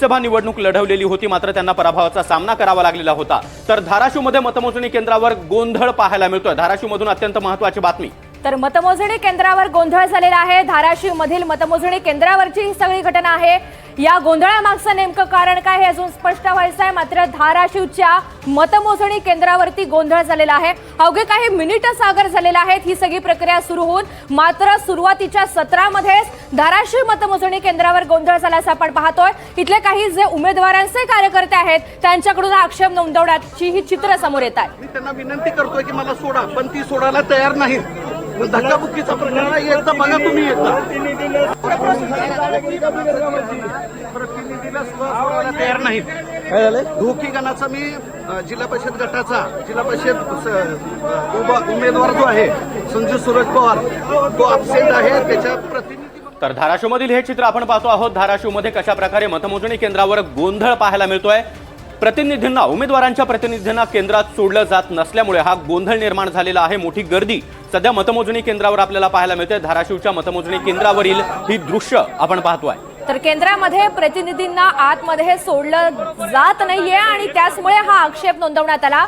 लोकसभा निवडणूक लढवलेली होती मात्र त्यांना पराभवाचा सामना करावा लागलेला होता. तर धाराशिवमध्ये मतमोजणी केंद्रावर गोंधळ पाहायला मिळतोय. धाराशिवमधून अत्यंत महत्वाची बातमी. तर मतमोजणी केंद्रावर गोंधळ झालेला आहे. धाराशिव मधील मतमोजणी केंद्रावरची ही सगळी घटना आहे. या गोंधळामागचं नेमकं कारण काय हे अजून स्पष्ट व्हायचं आहे मात्र धाराशिवच्या मतमोजणी केंद्रावरती गोंधळ झालेला आहे. अवघे काही मिनिट सागर झालेला आहेत. ही सगळी प्रक्रिया सुरू होऊन मात्र सुरुवातीच्या सत्रामध्येच धाराशिव मतमोजणी केंद्रावर गोंधळ झाल्याचं आपण पाहतोय. इथले काही जे उमेदवारांचे कार्यकर्ते आहेत त्यांच्याकडून आक्षेप नोंदवण्याची ही चित्र समोर येत आहे. मी त्यांना विनंती करतोय की मला सोडा पण ती सोडायला तयार नाही धक्काबुक्कीचा प्रकार एकदा बघा तुम्ही एकदा. प्रतिनिधीला सुद्धा तयार नाहीत. काय झालं धोकी गणाचा मी जिल्हा परिषद गटाचा जिल्हा परिषद उमेदवार जो आहे संजू सूरज पवार तो अपसेंट आहे. त्याच्या प्रतिनिधी तर धाराशिवमधील हे चित्र आपण पाहतो आहोत. धाराशिवमध्ये कशा प्रकारे मतमोजणी केंद्रावर गोंधळ पाहायला मिळतोय? प्रतिनिधींना उमेदवारांच्या प्रतिनिधींना केंद्रात सोडलं जात नसल्यामुळे हा गोंधळ निर्माण झालेला आहे. मोठी गर्दी सध्या मतमोजणी केंद्रावर आपल्याला पाहायला मिळते. धाराशिवच्या मतमोजणी केंद्रावरील ही दृश्य आपण पाहतोय तर केंद्रामध्ये प्रतिनिधींना आतमध्ये सोडलं जात नाहीये आणि त्याचमुळे हा आक्षेप नोंदवण्यात आला.